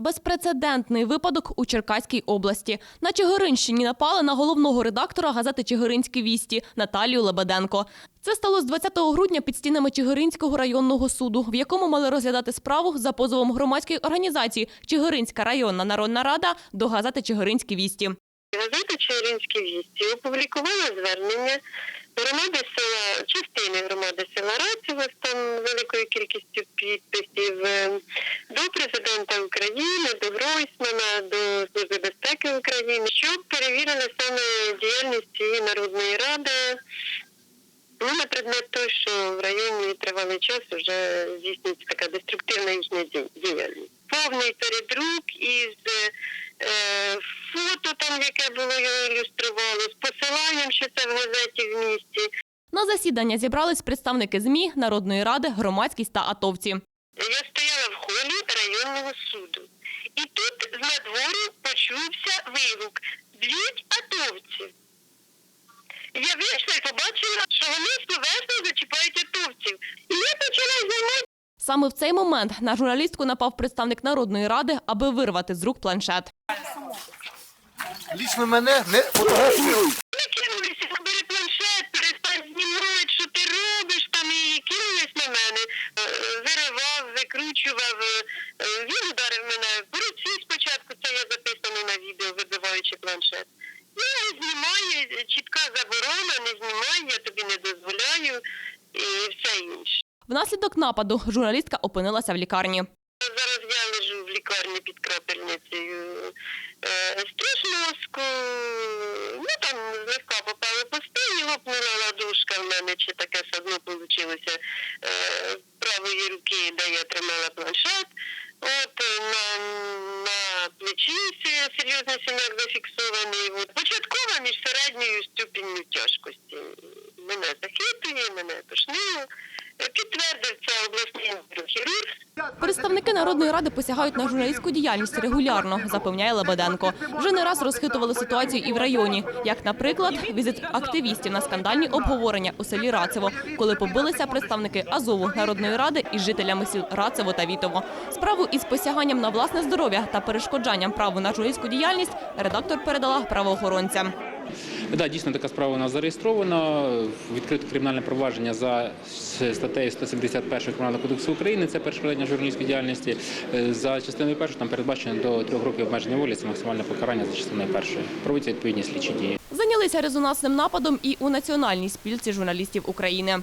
безпрецедентний випадок у Черкаській області. На Чигиринщині напали на головного редактора газети Чигиринські вісті Наталію Лебеденко. Це сталося 20 грудня під стінами Чигиринського районного суду, в якому мали розглядати справу за позовом громадської організації Чигиринська районна народна рада до газети Чигиринські вісті. Газета Чигиринські вісті опублікувала звернення громади села, частини громади села Рацево з там великою кількістю підписів е, до президента України, до Гройсмана, до Служби безпеки України, щоб перевірили саме діяльність цієї народної ради. Ну, на предмет того, що в районі тривалий час вже здійснюється така деструктивна їхня діяльність. Повний передрук із е, фото, там, яке було його ілюструвало, з посиланням, що це в газеті в місті. На засідання зібрались представники ЗМІ, Народної ради, громадськість та атовці. Я стояла в холі районного суду. І тут з надвору почувся вигук. Б'ють атовців. Я вийшла і побачила, що вони словесно зачіпають атовців. І я почала знімати. Саме в цей момент на журналістку напав представник Народної ради, аби вирвати з рук планшет. Лічно мене не фотографують. Ми кинулися, бери планшет, перестань знімати, що ти робиш там, і кинулись на мене. Е, Виривав, викручував. Е, Він ударив мене по руці спочатку, це я записано на відео, вибиваючи планшет. Ну, Я знімаю, чітка заборона, не знімай, я тобі не дозволяю і все інше. Внаслідок нападу журналістка опинилася в лікарні. Зараз я лежу в лікарні під крапельницею. Е, Струс мозку, ну там злегка попали по спині, лопнула ладошка в мене, чи таке садно вийшло правої руки, де я тримала планшет. От е, на, на плечі серйозний синяк зафіксований. От. Початкова між середньою ступінню тяжкості. Мене захитує, мене тошнило. Підтвердив це обласний нейрохірург. Представники Народної ради посягають на журналістську діяльність регулярно, запевняє Лебеденко. Вже не раз розхитували ситуацію і в районі. Як, наприклад, візит активістів на скандальні обговорення у селі Рацево, коли побилися представники Азову Народної ради із жителями сіл Рацево та Вітово. Справу із посяганням на власне здоров'я та перешкоджанням праву на журналістську діяльність редактор передала правоохоронцям. Да, дійсно така справа у нас зареєстрована. Відкрите кримінальне провадження за статтею 171 Кримінального кодексу України. Це перешкоджання журналістської діяльності. Е, За частиною першою там передбачено до трьох років обмеження волі. Це максимальне покарання за частиною першої. Проводяться відповідні слідчі дії. Зайнялися резонансним нападом і у національній спілці журналістів України.